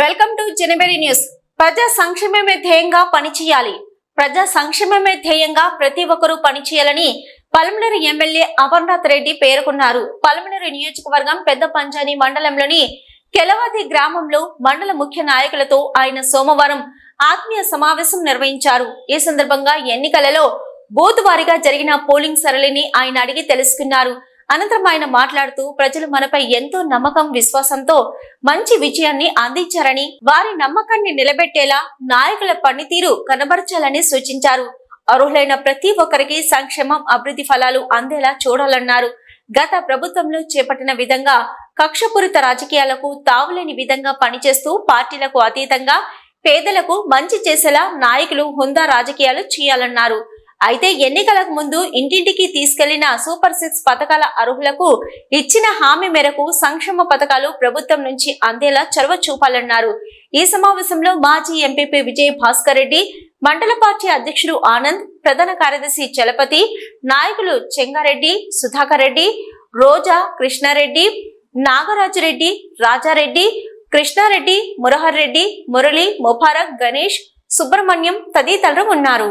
Welcome to January news. ప్రజా సంక్షేమమే ధ్యేయంగా పనిచేయాలి. ప్రజా సంక్షేమమే ధ్యేయంగా ప్రతి ఒక్కరూ పనిచేయాలని పలమనేరు ఎమ్మెల్యే అమర్నాథ్ రెడ్డి పేర్కొన్నారు. పలమనేరు నియోజకవర్గం పెద్ద పంచాని మండలంలోని కెలవాది గ్రామంలో మండల ముఖ్య నాయకులతో ఆయన సోమవారం ఆత్మీయ సమావేశం నిర్వహించారు. ఈ సందర్భంగా ఎన్నికలలో బూత్ వారీగా జరిగిన పోలింగ్ సరళిని ఆయన అడిగి తెలుసుకున్నారు. అనంతరం ఆయన మాట్లాడుతూ ప్రజలు మనపై ఎంతో నమ్మకం విశ్వాసంతో మంచి విజయాన్ని అందించారని వారి నమ్మకాన్ని నిలబెట్టేలా నాయకుల పనితీరు కనబరచాలని సూచించారు. అర్హులైన ప్రతి ఒక్కరికి సంక్షేమం అభివృద్ధి ఫలాలు అందేలా చూడాలన్నారు. గత ప్రభుత్వంలో చేపట్టిన విధంగా కక్షపూరిత రాజకీయాలకు తావులేని విధంగా పనిచేస్తూ పార్టీలకు అతీతంగా పేదలకు మంచి చేసేలా నాయకులు హుందా రాజకీయాలు చేయాలన్నారు. అయితే ఎన్నికలకు ముందు ఇంటింటికి తీసుకెళ్ళిన సూపర్ సిక్స్ పథకాల అర్హులకు ఇచ్చిన హామీ మేరకు సంక్షేమ పథకాలు ప్రభుత్వం నుంచి అందేలా చొరవ చూపాలన్నారు. ఈ సమావేశంలో మాజీ ఎంపీపీ విజయ్ భాస్కర్ రెడ్డి మండల పార్టీ అధ్యక్షుడు ఆనంద్ ప్రధాన కార్యదర్శి చలపతి నాయకులు చెంగారెడ్డి సుధాకర్ రెడ్డి రోజా కృష్ణారెడ్డి నాగరాజురెడ్డి రాజారెడ్డి కృష్ణారెడ్డి మురహర్ రెడ్డి మురళి ముఫారక్ గణేష్ సుబ్రహ్మణ్యం తదితరులు ఉన్నారు.